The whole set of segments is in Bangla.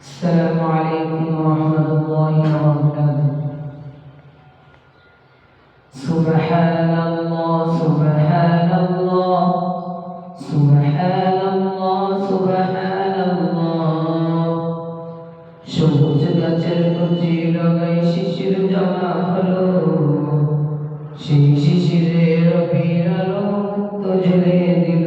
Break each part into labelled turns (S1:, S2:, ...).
S1: السلام عليكم ورحمة الله وبركاته سبحان الله سبحان الله سبحان الله سبحان الله সবুজ গাছের কচি লাগাই শিশির জমা হলো সেই শিশিরে রবির আলো মুক্ত ঝেড়ে দিল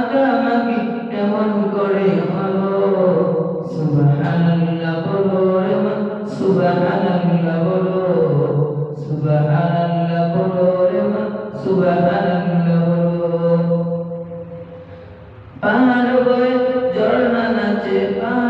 S1: মাখামাখি কেমন করে হলো সুবহানাল্লাহ বলো রে মন সুবহানাল্লাহ বলো। সুবহানাল্লাহ বলো রে মন সুবহানাল্লাহ বলো। পাহাড় বয়ে ঝর্ণা নাচে, পাহাড়